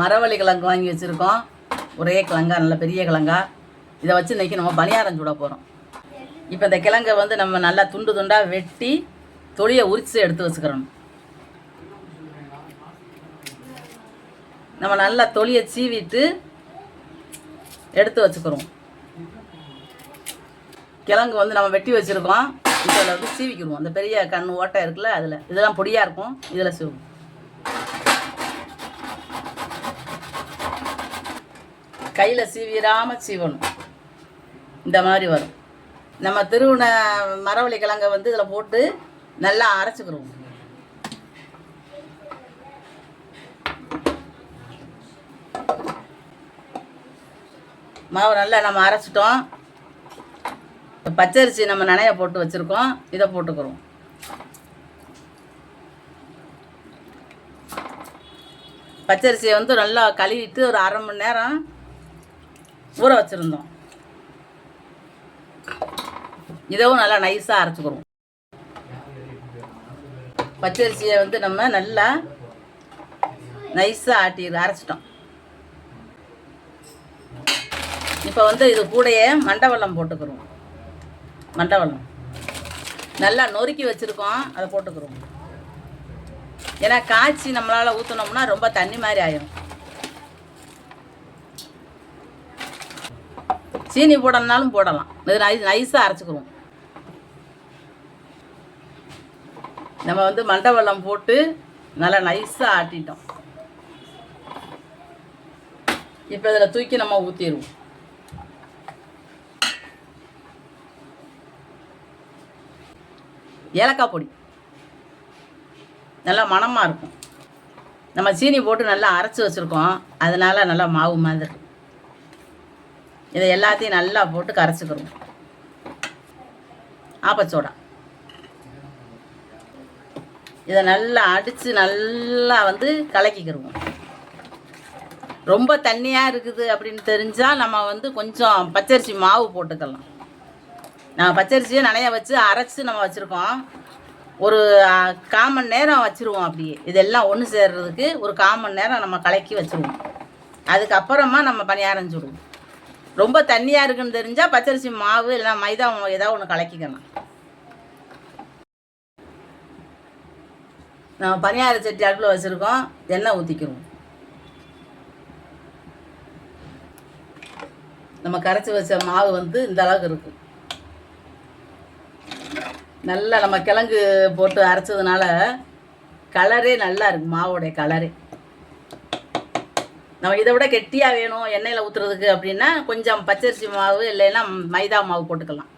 மரவள்ளி கிழங்கு வாங்கி வச்சுருக்கோம். ஒரே கிழங்கா நல்ல பெரிய கிழங்கா. இதை வச்சு இன்றைக்கி நம்ம பணியாரம் சுட போகிறோம் இப்போ இந்த கிழங்கை வந்து நம்ம நல்லா துண்டு துண்டாக வெட்டி தொழியை உரித்து எடுத்து வச்சுக்கிறோம் நம்ம நல்லா தொழியை சீவிட்டு எடுத்து வச்சுக்கிறோம். கிழங்கு வந்து நம்ம வெட்டி வச்சுருக்கோம். இதில் வந்து சீவிக்கிடுவோம். அந்த பெரிய கண் ஓட்டை இருக்குல்ல அதில். இதெல்லாம் பொடியாக இருக்கும். இதில் சீவும் கையில் சீவிராமல் சீவணும். இந்த மாதிரி வரும். நம்ம திருவுண மரவள்ளி கிழங்கை வந்து இதில் போட்டு நல்லா அரைச்சிக்கிறோம் மாவு நல்லா நம்ம அரைச்சிட்டோம். பச்சரிசி நம்ம நனைய போட்டு வச்சுருக்கோம். இதை போட்டுக்கிறோம் பச்சரிசியை வந்து நல்லா கழுவிட்டு ஒரு அரை மணி நேரம் ஊற வச்சுருந்தோம். இதவும் நல்லா நைஸாக அரைச்சிக்கிறோம் பச்சரிசியை வந்து நம்ம நல்லா நைஸாக ஆட்டி அரைச்சிட்டோம். இப்போ வந்து இது கூடையே மண்டவெல்லம் போட்டுக்கிறோம். மண்டவெல்லம் நல்லா நொறுக்கி வச்சுருக்கோம் அதை போட்டுக்கிறோம். ஏன்னா காய்ச்சி நம்மளால் ஊற்றினோம்னா ரொம்ப தண்ணி மாதிரி ஆயிடும் சீனி போடலனாலும் போடலாம். இது நைஸ் நைஸாக அரைச்சிக்கிறோம் நம்ம வந்து மண்டை வெள்ளம் போட்டு நல்லா நைஸாக ஆட்டிட்டோம். இப்போ இதில் தூக்கி நம்ம ஊற்றிடுவோம் ஏலக்காய் பொடி. நல்லா மணமாக இருக்கும். நம்ம சீனி போட்டு நல்லா அரைச்சி வச்சுருக்கோம். அதனால் நல்லா மாவு மாதிரி. இருக்கும். இதை எல்லாத்தையும் நல்லா போட்டு கரைச்சிக்கிறோம். ஆப்பச்சோடா. இதை நல்லா அடித்து நல்லா வந்து கலக்கிக்கிடுவோம் ரொம்ப தண்ணியாக இருக்குது அப்படின்னு தெரிஞ்சால் நம்ம வந்து கொஞ்சம் பச்சரிசி மாவு போட்டுக்கலாம். நான் பச்சரிசியை நனைய வச்சு அரைச்சி நம்ம வச்சுருக்கோம். ஒரு காமன் கால் நேரம் வச்சுருவோம் அப்படியே. இதெல்லாம் ஒன்று சேர்றதுக்கு ஒரு கால் மணி நேரம் நம்ம கலக்கி வச்சுருவோம். அதுக்கப்புறமா நம்ம பணியாரம் சுடுவோம். ரொம்ப தண்ணியாக இருக்குன்னு தெரிஞ்சால் பச்சரிசி மாவு இல்லைன்னா மைதா மாவு ஏதாவது ஒன்று கலக்கிக்கலாம் நம்ம பணியார சட்டி அடுப்பில் வச்சுருக்கோம். எண்ணெய் ஊற்றிக்கிறோம் நம்ம கரைச்சி வச்ச மாவு வந்து இந்த அளவுக்கு இருக்கும். நல்லா நம்ம கிழங்கு போட்டு அரைச்சதுனால கலரே நல்லா இருக்கு மாவோடைய கலரே நம்ம இதை விட கெட்டியாக வேணும் எண்ணெயில் ஊற்றுறதுக்கு அப்படின்னா கொஞ்சம் பச்சரிசி மாவு இல்லைன்னா மைதா மாவு போட்டுக்கலாம்.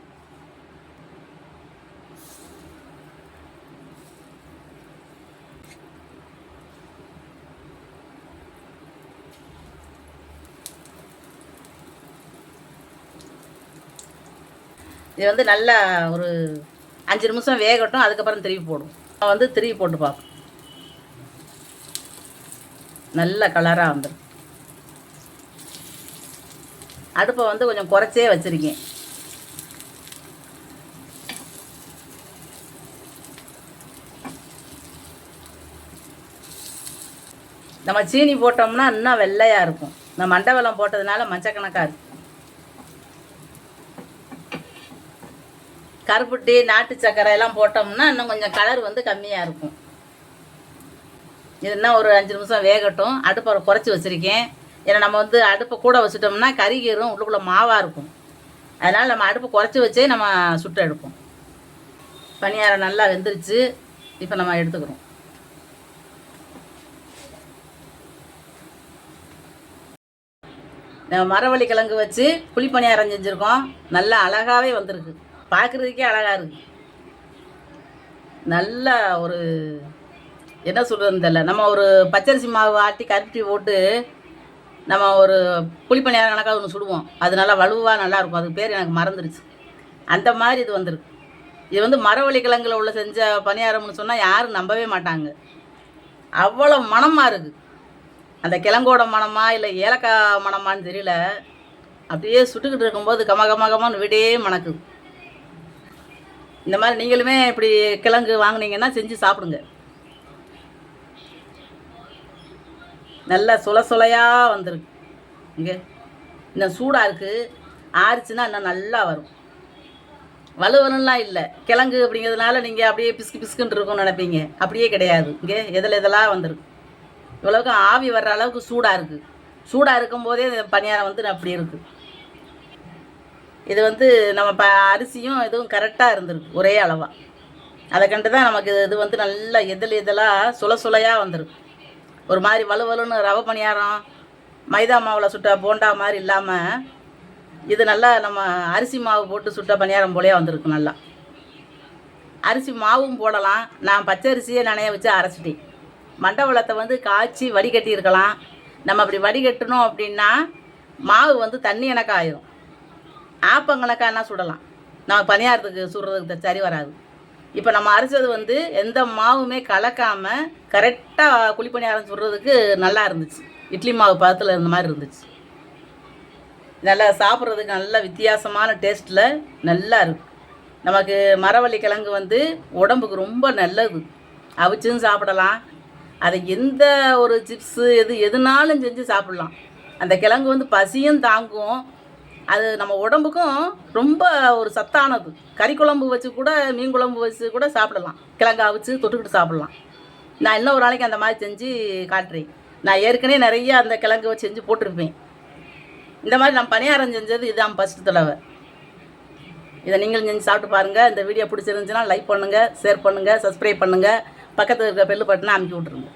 இது வந்து நல்லா ஒரு அஞ்சு நிமிஷம் வேகட்டும் அதுக்கப்புறம் திருப்பி போடும். வந்து திருப்பி போட்டு பார்ப்போம் நல்ல கலராக வந்துடும் அடுப்பை வந்து கொஞ்சம் குறைச்சே வச்சுருக்கேன். நம்ம சீனி போட்டோம்னா இன்னும் வெள்ளையாக இருக்கும். இந்த மண்டை வெல்லம் போட்டதுனால மஞ்சக்கணக்காக இருக்கும் கருப்பட்டி நாட்டு சக்கரை எல்லாம் போட்டோம்னா இன்னும் கொஞ்சம் கலர் வந்து கம்மியாக இருக்கும். இது இன்னும் ஒரு அஞ்சு நிமிஷம் வேகட்டும். அடுப்பை குறைச்சி வச்சுருக்கேன். ஏன்னா நம்ம வந்து அடுப்பை கூட வச்சுட்டோம்னா கறிகீரும் உள்ளுக்குள்ளே மாவாக இருக்கும். அதனால் நம்ம அடுப்பை குறைச்சி வச்சே நம்ம சுட்டு எடுப்போம். பணியாரம் நல்லா வெந்துருச்சு. இப்போ நம்ம எடுத்துக்கிறோம். நம்ம மரவள்ளி கிழங்கு வச்சு புளிப்பணியாரம் செஞ்சுருக்கோம். நல்லா அழகாகவே வந்திருக்கு. பார்க்குறதுக்கே அழகாக இருக்கு. நல்ல ஒரு என்ன சொல்கிறதுன்னு தெரியல. நம்ம ஒரு பச்சரிசி மாவு ஆட்டி கருப்பி போட்டு நம்ம ஒரு புளிப்பணியாரம் கணக்காக ஒன்று சுடுவோம். அது நல்லா வலுவாக நல்லாயிருக்கும். அதுக்கு பேர் எனக்கு மறந்துடுச்சு அந்த மாதிரி இது வந்திருக்கு. இது வந்து மரவள்ளி கிழங்குல உள்ள செஞ்ச பணியாரம்னு சொன்னால் யாரும் நம்பவே மாட்டாங்க. அவ்வளோ மணமாக இருக்குது அந்த கிழங்கோட மணமா இல்லை ஏலக்காய் மணமான்னு தெரியல. அப்படியே சுட்டுக்கிட்டு இருக்கும்போது கம கம கமான்னு விடே மணக்குது. இந்த மாதிரி நீங்களுமே இப்படி கிழங்கு வாங்குனீங்கன்னா செஞ்சு சாப்பிடுங்க. நல்லா சுல சுலையாக வந்துருக்கு. இங்கே. இன்னும் சூடாக இருக்குது ஆறிச்சுன்னா இன்னும் நல்லா வரும். வலுவலுலாம் இல்லை. கிழங்கு அப்படிங்கிறதுனால நீங்கள் அப்படியே பிஸ்கு பிஸ்குன்னு இருக்கும்னு நினைப்பீங்க. அப்படியே கிடையாது. இங்கே எதில் இதெல்லாம் வந்துருக்கு. இவ்வளவுக்கு ஆவி வர்ற அளவுக்கு சூடாக இருக்குது சூடாக இருக்கும்போதே இந்த பணியாரம் வந்து அப்படி இருக்குது இது வந்து நம்ம ப அரிசியும் இதுவும் கரெக்டாக இருந்திருக்கு. ஒரே அளவாக அதை கண்டு தான் நமக்கு இது- இது வந்து நல்லா எதில் இதெல்லாம் சுல சுலையாக வந்திருக்கு. ஒரு மாதிரி வலுவலுன்னு ரவை பணியாரம் மைதா மாவில் சுட்ட போண்டா மாதிரி இல்லாமல் இது நல்லா நம்ம அரிசி மாவு போட்டு சுட்ட பணியாரம் போலயே வந்திருக்கு நல்லா. அரிசி மாவும் போடலாம். நான் பச்சை அரிசியை நனைய வச்சு அரைச்சிட்டேன். மண்டவளத்தை வந்து காய்ச்சி வடிகட்டி இருக்கலாம் நம்ம அப்படி வடிகட்டணும் அப்படின்னா மாவு வந்து தண்ணி எனக்கு ஆயிரும் என்ன சுடலாம்? நம்ம பணியாரத்துக்கு சுடுறதுக்கு த- சரி வராது. இப்போ நம்ம அரைச்சது வந்து எந்த மாவுமே கலக்காமல் கரெக்டாக குழிப்பணியாரம் சுடுறதுக்கு நல்லா இருந்துச்சு. இட்லி மாவு பதத்தில் இருந்த மாதிரி இருந்துச்சு. நல்லா சாப்பிட்றதுக்கு நல்ல வித்தியாசமான டேஸ்ட்டில் நல்லா இருக்கு. நமக்கு மரவள்ளி கிழங்கு வந்து உடம்புக்கு ரொம்ப நல்லது. அவிச்சும் சாப்பிடலாம். அதை எந்த ஒரு சிப்ஸு எது எதுனாலும் செஞ்சு சாப்பிடலாம். அந்த கிழங்கு வந்து பசியும் தாங்கும். அது நம்ம உடம்புக்கும் ரொம்ப ஒரு சத்தானது. கறி குழம்பு வச்சு கூட மீன் குழம்பு வச்சு கூட சாப்பிடலாம். கிழங்கா வச்சு தொட்டுக்கிட்டு சாப்பிடலாம். நான் இன்னும் ஒரு நாளைக்கு அந்த மாதிரி செஞ்சு காட்டுறேன். நான் ஏற்கனவே நிறைய அந்த கிழங்கு வச்சு செஞ்சு போட்டிருப்பேன். இந்த மாதிரி நான் பணியாரம் செஞ்சது இதுதான் ஃபஸ்ட்டு தடவை. இதை நீங்களும் செஞ்சு சாப்பிட்டு பாருங்கள் இந்த வீடியோ பிடிச்சிருந்துச்சுன்னா லைக் பண்ணுங்கள் ஷேர் பண்ணுங்கள் சப்ஸ்கிரைப் பண்ணுங்கள் பக்கத்தில் இருக்க பெல்லு பட்டனை அமுக்கி விட்ருங்க